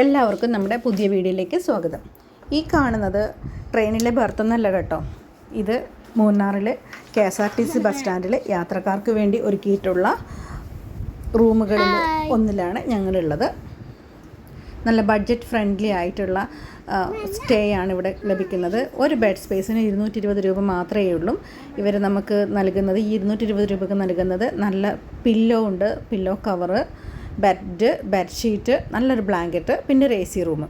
എല്ലാവർക്കും നമ്മുടെ പുതിയ വീഡിയോയിലേക്ക് സ്വാഗതം. ഈ കാണുന്നത് ട്രെയിനിലെ ബർത്തൊന്നല്ല കേട്ടോ. ഇത് മൂന്നാറിൽ K S R T C bus സ്റ്റാൻഡിൽ യാത്രക്കാർക്ക് വേണ്ടി ഒരുക്കിയിട്ടുള്ള റൂമുകളിൽ ഒന്നിലാണ് ഞങ്ങളുള്ളത്. നല്ല ബഡ്ജറ്റ് ഫ്രണ്ട്ലി ആയിട്ടുള്ള സ്റ്റേ ആണ് ഇവിടെ ലഭിക്കുന്നത്. ഒരു ബെഡ് സ്പേസിന് ഇരുന്നൂറ്റി ഇരുപത് രൂപ മാത്രമേ ഉള്ളൂ. ഇവർ നമുക്ക് നൽകുന്നത് ഈ ഇരുന്നൂറ്റി ഇരുപത് രൂപക്ക് നൽകുന്നത് നല്ല പില്ലോ ഉണ്ട് പില്ലോ കവറ്. ബെഡ് ബെഡ്ഷീറ്റ് നല്ലൊരു ബ്ലാങ്കറ്റ് പിന്നെ ഒരു എ സി റൂം.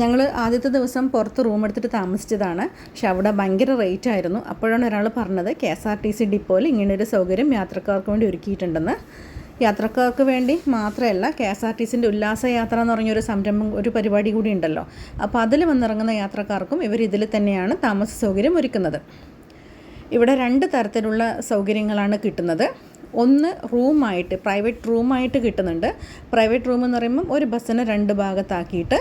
ഞങ്ങൾ ആദ്യത്തെ ദിവസം പുറത്ത് റൂം എടുത്തിട്ട് താമസിച്ചതാണ്. പക്ഷെ അവിടെ ഭയങ്കര റേറ്റ് ആയിരുന്നു. അപ്പോഴാണ് ഒരാൾ പറഞ്ഞത് K S R T C ഡിപ്പോയിൽ ഇങ്ങനൊരു സൗകര്യം യാത്രക്കാർക്ക് വേണ്ടി ഒരുക്കിയിട്ടുണ്ടെന്ന്. യാത്രക്കാർക്ക് വേണ്ടി മാത്രമല്ല കെ എസ് ആർ ടി സിന്റെ ഉല്ലാസയാത്ര എന്ന് പറഞ്ഞൊരു സംരംഭം ഒരു പരിപാടി കൂടി ഉണ്ടല്ലോ. അപ്പോൾ അതിൽ വന്നിറങ്ങുന്ന യാത്രക്കാർക്കും ഇവർ ഇതിൽ തന്നെയാണ് താമസ സൗകര്യം ഒരുക്കുന്നത്. ഇവിടെ രണ്ട് തരത്തിലുള്ള സൗകര്യങ്ങളാണ് കിട്ടുന്നത്. ഒന്ന് റൂമായിട്ട് പ്രൈവറ്റ് റൂമായിട്ട് കിട്ടുന്നുണ്ട്. പ്രൈവറ്റ് റൂം എന്ന് പറയുമ്പം ഒരു ബസ്സിനെ രണ്ട് ഭാഗത്താക്കിയിട്ട്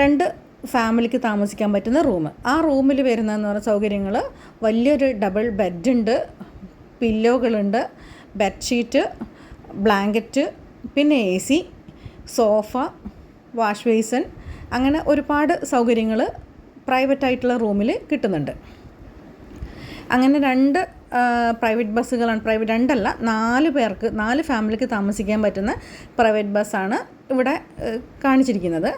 രണ്ട് ഫാമിലിക്ക് താമസിക്കാൻ പറ്റുന്ന റൂം. ആ റൂമിൽ വരുന്നതെന്ന് പറഞ്ഞ സൗകര്യങ്ങൾ വലിയൊരു ഡബിൾ ബെഡുണ്ട് പില്ലോകളുണ്ട് ബെഡ്ഷീറ്റ് ബ്ലാങ്കറ്റ് പിന്നെ A C sofa wash basin അങ്ങനെ ഒരുപാട് സൗകര്യങ്ങൾ പ്രൈവറ്റ് ആയിട്ടുള്ള റൂമിൽ കിട്ടുന്നുണ്ട്. അങ്ങനെ രണ്ട് പ്രൈവറ്റ് ബസ്സുകളാണ്. പ്രൈവറ്റ് രണ്ടല്ല നാല് പേർക്ക് നാല് ഫാമിലിക്ക് താമസിക്കാൻ പറ്റുന്ന പ്രൈവറ്റ് ബസ്സാണ് ഇവിടെ കാണിച്ചിരിക്കുന്നത്.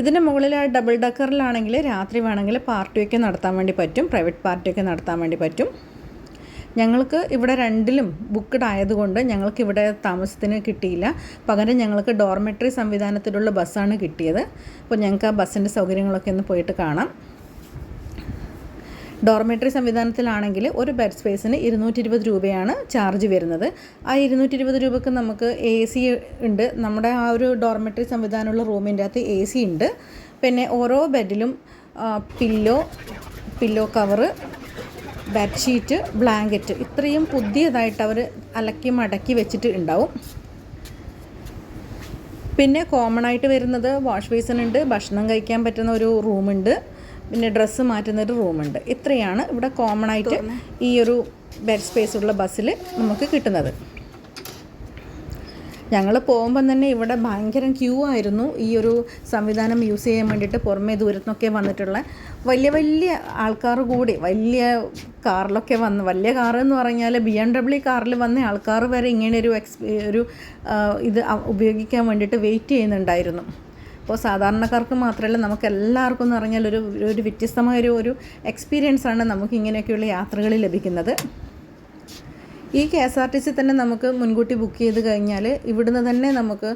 ഇതിന് മുകളിൽ ആ ഡബിൾ ഡക്കറിലാണെങ്കിൽ രാത്രി വേണമെങ്കിൽ പാർട്ടിയൊക്കെ നടത്താൻ വേണ്ടി പറ്റും. പ്രൈവറ്റ് പാർട്ടിയൊക്കെ നടത്താൻ വേണ്ടി പറ്റും. ഞങ്ങൾക്ക് ഇവിടെ രണ്ടിലും ബുക്ക്ഡ് ആയതുകൊണ്ട് ഞങ്ങൾക്ക് ഇവിടെ താമസത്തിന് കിട്ടിയില്ല. പകരം ഞങ്ങൾക്ക് ഡോർമെട്രി സംവിധാനത്തിലുള്ള ബസ്സാണ് കിട്ടിയത്. അപ്പോൾ ഞങ്ങൾക്ക് ആ ബസ്സിന്റെ സൗകര്യങ്ങളൊക്കെ ഒന്ന് പോയിട്ട് കാണാം. ഡോർമെട്രി സംവിധാനത്തിലാണെങ്കിൽ ഒരു ബെഡ് സ്പേസിന് ഇരുന്നൂറ്റി ഇരുപത് രൂപയാണ് ചാർജ് വരുന്നത്. ആ ഇരുന്നൂറ്റി ഇരുപത് രൂപക്ക് നമുക്ക് എ സി ഉണ്ട്. നമ്മുടെ ആ ഒരു ഡോർമെട്രി സംവിധാനമുള്ള റൂമിന്റെ അകത്ത് എ സി ഉണ്ട്. പിന്നെ ഓരോ ബെഡിലും pillow pillow cover bedsheet blanket ഇത്രയും പുതിയതായിട്ട് അവർ അലക്കി മടക്കി വെച്ചിട്ട് ഉണ്ടാവും. പിന്നെ കോമൺ ആയിട്ട് വരുന്നത് വാഷ് ബേസിൻ ഉണ്ട്. ഭക്ഷണം കഴിക്കാൻ പറ്റുന്ന ഒരു റൂമുണ്ട്. പിന്നെ ഡ്രസ്സ് മാറ്റുന്നൊരു റൂമുണ്ട് ഇത്രയാണ് ഇവിടെ കോമൺ ആയിട്ട് ഈ ഒരു ബെഡ് സ്പേസ് ഉള്ള ബസ്സിൽ നമുക്ക് കിട്ടുന്നത്. ഞങ്ങൾ പോകുമ്പം തന്നെ ഇവിടെ ഭയങ്കര ക്യൂ ആയിരുന്നു. ഈ ഒരു സംവിധാനം യൂസ് ചെയ്യാൻ വേണ്ടിയിട്ട് പുറമേ ദൂരത്തുനിന്നൊക്കെ വന്നിട്ടുള്ള വലിയ വലിയ ആൾക്കാർ കൂടി വലിയ കാറിലൊക്കെ വന്ന് വലിയ കാർ എന്ന് പറഞ്ഞാൽ ബി എം ഡബ്ല്യു കാറിൽ വന്ന ആൾക്കാർ വരെ ഇങ്ങനെ ഒരു എക്സ്പീ ഒരു ഇത് ഉപയോഗിക്കാൻ വേണ്ടിയിട്ട് വെയിറ്റ് ചെയ്യുന്നുണ്ടായിരുന്നു. അപ്പോൾ സാധാരണക്കാർക്ക് മാത്രമല്ല നമുക്ക് എല്ലാവർക്കും എന്ന് പറഞ്ഞാൽ ഒരു ഒരു വ്യത്യസ്തമായ ഒരു ഒരു എക്സ്പീരിയൻസ് ആണ് നമുക്ക് ഇങ്ങനെയൊക്കെയുള്ള യാത്രകളിൽ ലഭിക്കുന്നത്. ഈ K S R T C തന്നെ നമുക്ക് മുൻകൂട്ടി ബുക്ക് ചെയ്ത് കഴിഞ്ഞാൽ ഇവിടുന്ന് തന്നെ നമുക്ക്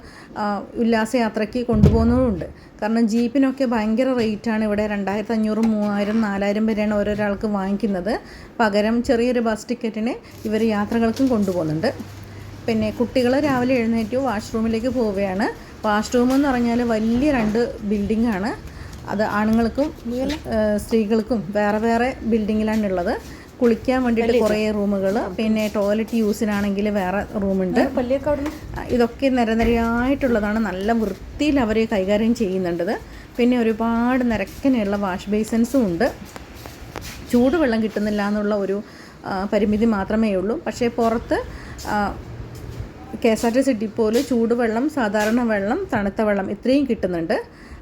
ഉല്ലാസയാത്രയ്ക്ക് കൊണ്ടുപോകുന്നതുമുണ്ട് കാരണം ജീപ്പിനൊക്കെ ഭയങ്കര റേറ്റാണ് ഇവിടെ രണ്ടായിരത്തി അഞ്ഞൂറ് മൂവായിരം നാലായിരം വരെയാണ് ഓരോരാൾക്ക് വാങ്ങിക്കുന്നത്. പകരം ചെറിയൊരു ബസ് ടിക്കറ്റിന് ഇവർ യാത്രകൾക്കും കൊണ്ടുപോകുന്നുണ്ട്. പിന്നെ കുട്ടികൾ രാവിലെ എഴുന്നേറ്റ് വാഷ്റൂമിലേക്ക് പോവുകയാണ്. വാഷ്റൂം എന്ന് പറഞ്ഞാൽ വലിയ രണ്ട് ബിൽഡിംഗ് ആണ്. അത് ആണുങ്ങൾക്കും സ്ത്രീകൾക്കും വേറെ വേറെ ബിൽഡിങ്ങിലാണ് ഉള്ളത്. കുളിക്കാൻ വേണ്ടിയിട്ട് കുറേ റൂമുകൾ പിന്നെ ടോയ്ലറ്റ് യൂസിനാണെങ്കിൽ വേറെ റൂമുണ്ട്. ഇതൊക്കെ നിരനിരയായിട്ടുള്ളതാണ് നല്ല വൃത്തിയിൽ അവർ കൈകാര്യം ചെയ്യുന്നുണ്ടത് പിന്നെ ഒരുപാട് നിരക്കനെയുള്ള വാഷ് ബേസിൻസും ഉണ്ട്. ചൂടുവെള്ളം കിട്ടുന്നില്ല എന്നുള്ള ഒരു പരിമിതി മാത്രമേ ഉള്ളൂ. പക്ഷേ പുറത്ത് K S R T C ഡിപ്പോയിൽ ചൂടുവെള്ളം സാധാരണ വെള്ളം തണുത്ത വെള്ളം ഇത്രയും കിട്ടുന്നുണ്ട്.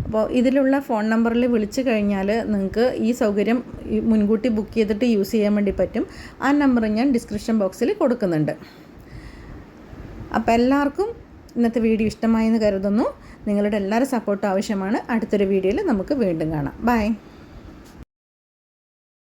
അപ്പോൾ ഇതിലുള്ള ഫോൺ നമ്പറിൽ വിളിച്ചു കഴിഞ്ഞാൽ നിങ്ങൾക്ക് ഈ സൗകര്യം മുൻകൂട്ടി ബുക്ക് ചെയ്തിട്ട് യൂസ് ചെയ്യാൻ വേണ്ടി പറ്റും. ആ നമ്പർ ഞാൻ ഡിസ്ക്രിപ്ഷൻ ബോക്സിൽ കൊടുക്കുന്നുണ്ട്. അപ്പോൾ എല്ലാവർക്കും ഇന്നത്തെ വീഡിയോ ഇഷ്ടമായെന്ന് കരുതുന്നു. നിങ്ങളുടെ എല്ലാവരും സപ്പോർട്ട് ആവശ്യമാണ്. അടുത്തൊരു വീഡിയോയിൽ നമുക്ക് വീണ്ടും കാണാം. ബൈ.